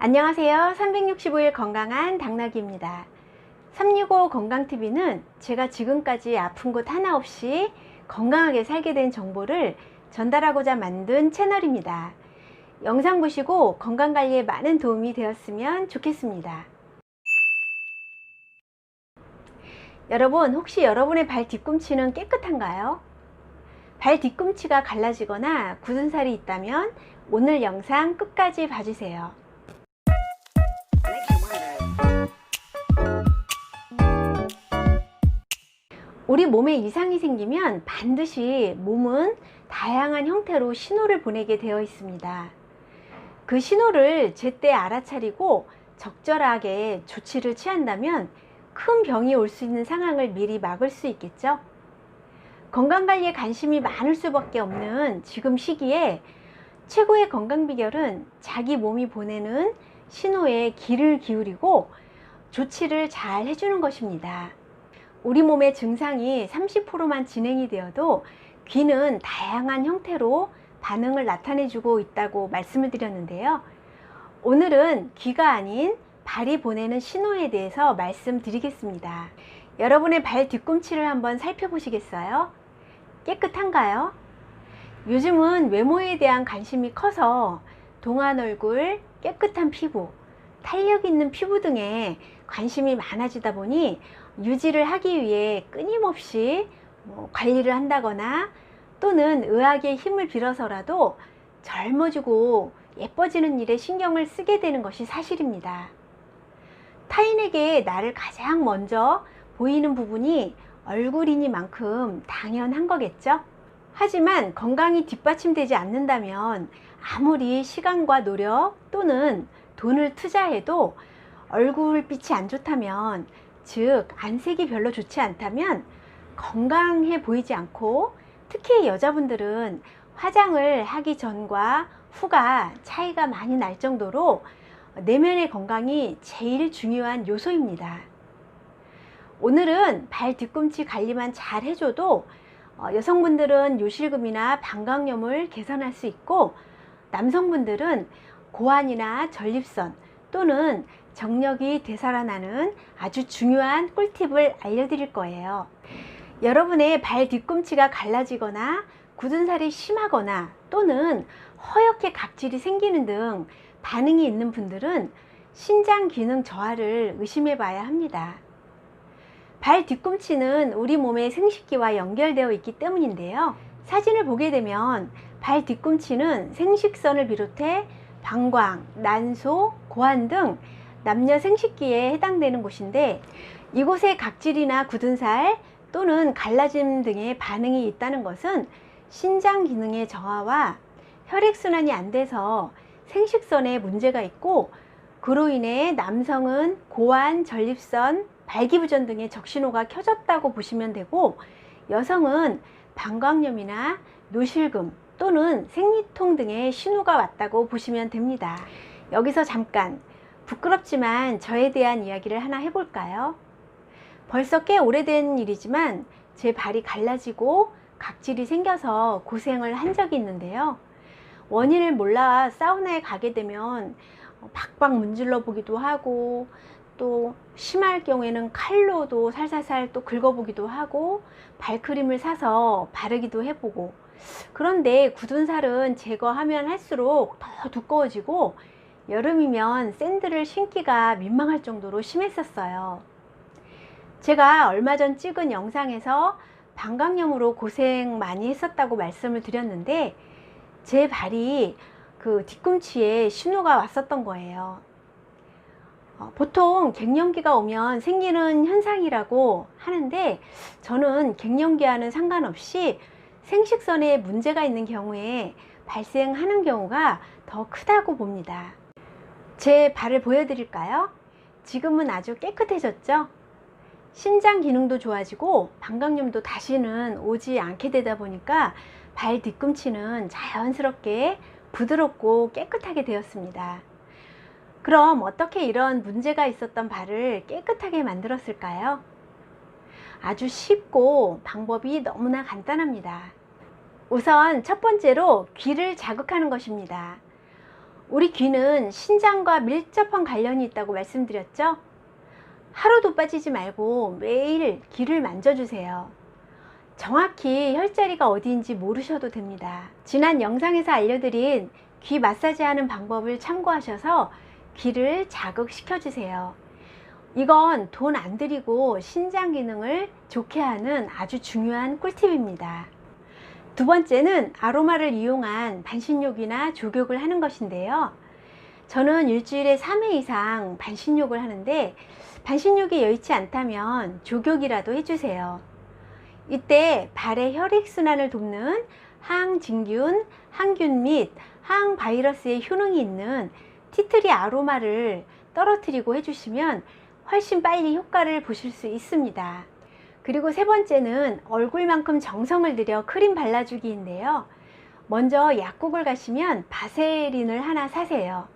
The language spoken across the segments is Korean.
안녕하세요. 365일 건강한 당나귀입니다. 365 건강TV는 제가 지금까지 아픈 곳 하나 없이 건강하게 살게 된 정보를 전달하고자 만든 채널입니다. 영상 보시고 건강관리에 많은 도움이 되었으면 좋겠습니다. 여러분, 혹시 여러분의 발 뒤꿈치는 깨끗한가요? 발 뒤꿈치가 갈라지거나 굳은 살이 있다면 오늘 영상 끝까지 봐주세요. 우리 몸에 이상이 생기면 반드시 몸은 다양한 형태로 신호를 보내게 되어 있습니다. 그 신호를 제때 알아차리고 적절하게 조치를 취한다면 큰 병이 올 수 있는 상황을 미리 막을 수 있겠죠? 건강관리에 관심이 많을 수밖에 없는 지금 시기에 최고의 건강 비결은 자기 몸이 보내는 신호에 귀를 기울이고 조치를 잘 해주는 것입니다. 우리 몸의 증상이 30%만 진행이 되어도 귀는 다양한 형태로 반응을 나타내주고 있다고 말씀을 드렸는데요. 오늘은 귀가 아닌 발이 보내는 신호에 대해서 말씀드리겠습니다. 여러분의 발 뒤꿈치를 한번 살펴보시겠어요? 깨끗한가요? 요즘은 외모에 대한 관심이 커서 동안 얼굴, 깨끗한 피부, 탄력 있는 피부 등에 관심이 많아지다 보니 유지를 하기 위해 끊임없이 뭐 관리를 한다거나 또는 의학의 힘을 빌어서라도 젊어지고 예뻐지는 일에 신경을 쓰게 되는 것이 사실입니다. 타인에게 나를 가장 먼저 보이는 부분이 얼굴이니만큼 당연한 거겠죠? 하지만 건강이 뒷받침되지 않는다면 아무리 시간과 노력 또는 돈을 투자해도 얼굴빛이 안 좋다면 즉 안색이 별로 좋지 않다면 건강해 보이지 않고 특히 여자분들은 화장을 하기 전과 후가 차이가 많이 날 정도로 내면의 건강이 제일 중요한 요소입니다. 오늘은 발 뒤꿈치 관리만 잘 해줘도 어, 여성분들은 요실금이나 방광염을 개선할 수 있고 남성분들은 고환이나 전립선 또는 정력이 되살아나는 아주 중요한 꿀팁을 알려드릴 거예요. 여러분의 발 뒤꿈치가 갈라지거나 굳은 살이 심하거나 또는 허옇게 각질이 생기는 등 반응이 있는 분들은 신장 기능 저하를 의심해 봐야 합니다. 발 뒤꿈치는 우리 몸의 생식기와 연결되어 있기 때문인데요. 사진을 보게 되면 발 뒤꿈치는 생식선을 비롯해 방광, 난소, 고환 등 남녀 생식기에 해당되는 곳인데 이곳에 각질이나 굳은 살 또는 갈라짐 등의 반응이 있다는 것은 신장 기능의 저하와 혈액순환이 안 돼서 생식선에 문제가 있고 그로 인해 남성은 고환, 전립선, 발기부전 등의 적신호가 켜졌다고 보시면 되고 여성은 방광염이나 노실금 또는 생리통 등의 신호가 왔다고 보시면 됩니다. 여기서 잠깐 부끄럽지만 저에 대한 이야기를 하나 해볼까요? 벌써 꽤 오래된 일이지만 제 발이 갈라지고 각질이 생겨서 고생을 한 적이 있는데요. 원인을 몰라 사우나에 가게 되면 박박 문질러 보기도 하고 또 심할 경우에는 칼로도 살살살 또 긁어보기도 하고 발크림을 사서 바르기도 해보고 그런데 굳은 살은 제거하면 할수록 더 두꺼워지고 여름이면 샌들을 신기가 민망할 정도로 심했었어요. 제가 얼마 전 찍은 영상에서 방광염으로 고생 많이 했었다고 말씀을 드렸는데 제 발이 그 뒤꿈치에 신호가 왔었던 거예요. 어, 보통 갱년기가 오면 생기는 현상이라고 하는데 저는 갱년기와는 상관없이 생식선에 문제가 있는 경우에 발생하는 경우가 더 크다고 봅니다. 제 발을 보여드릴까요? 지금은 아주 깨끗해졌죠? 신장 기능도 좋아지고 방광염도 다시는 오지 않게 되다 보니까 발 뒤꿈치는 자연스럽게 부드럽고 깨끗하게 되었습니다. 그럼 어떻게 이런 문제가 있었던 발을 깨끗하게 만들었을까요? 아주 쉽고 방법이 너무나 간단합니다. 우선 첫 번째로 귀를 자극하는 것입니다. 우리 귀는 신장과 밀접한 관련이 있다고 말씀드렸죠? 하루도 빠지지 말고 매일 귀를 만져주세요. 정확히 혈자리가 어디인지 모르셔도 됩니다. 지난 영상에서 알려드린 귀 마사지 하는 방법을 참고하셔서 귀를 자극시켜 주세요. 이건 돈 안 들이고 신장 기능을 좋게 하는 아주 중요한 꿀팁입니다. 두 번째는 아로마를 이용한 반신욕이나 조격을 하는 것인데요. 저는 일주일에 3회 이상 반신욕을 하는데 반신욕이 여의치 않다면 조격이라도 해주세요. 이때 발의 혈액순환을 돕는 항진균, 항균 및 항바이러스의 효능이 있는 티트리 아로마를 떨어뜨리고 해주시면 훨씬 빨리 효과를 보실 수 있습니다. 그리고 세 번째는 얼굴만큼 정성을 들여 크림 발라주기인데요. 먼저 약국을 가시면 바세린을 하나 사세요.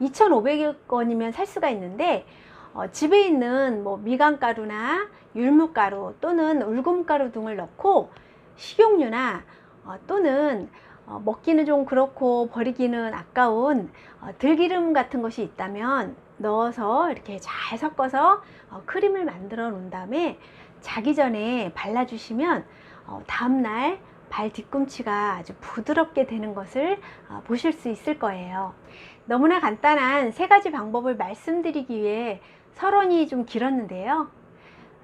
2,500원이면 살 수가 있는데 어, 집에 있는 뭐 미간가루나 율무가루 또는 울금가루 등을 넣고 식용유나 어, 또는 어, 먹기는 좀 그렇고 버리기는 아까운 어, 들기름 같은 것이 있다면 넣어서 이렇게 잘 섞어서 어, 크림을 만들어 놓은 다음에 자기 전에 발라주시면 어, 다음날 발 뒤꿈치가 아주 부드럽게 되는 것을 어, 보실 수 있을 거예요. 너무나 간단한 세 가지 방법을 말씀드리기 위해 서론이 좀 길었는데요.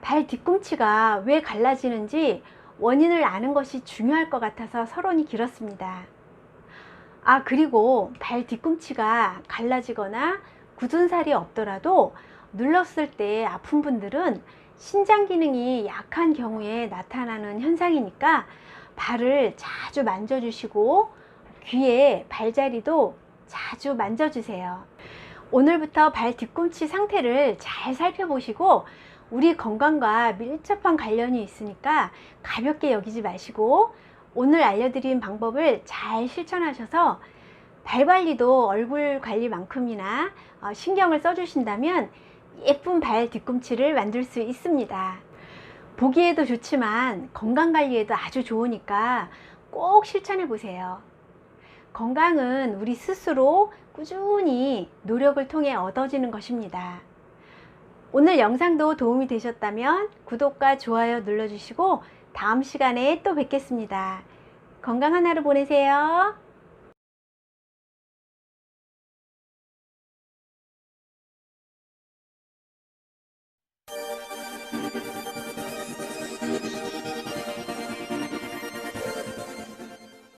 발 뒤꿈치가 왜 갈라지는지 원인을 아는 것이 중요할 것 같아서 서론이 길었습니다. 아, 그리고 발 뒤꿈치가 갈라지거나 굳은 살이 없더라도 눌렀을 때 아픈 분들은 신장 기능이 약한 경우에 나타나는 현상이니까 발을 자주 만져주시고 귀에 발자리도 자주 만져주세요. 오늘부터 발 뒤꿈치 상태를 잘 살펴보시고 우리 건강과 밀접한 관련이 있으니까 가볍게 여기지 마시고 오늘 알려드린 방법을 잘 실천하셔서 발 관리도 얼굴 관리만큼이나 어, 신경을 써주신다면 예쁜 발 뒤꿈치를 만들 수 있습니다. 보기에도 좋지만 건강 관리에도 아주 좋으니까 꼭 실천해 보세요. 건강은 우리 스스로 꾸준히 노력을 통해 얻어지는 것입니다. 오늘 영상도 도움이 되셨다면 구독과 좋아요 눌러주시고 다음 시간에 또 뵙겠습니다. 건강한 하루 보내세요.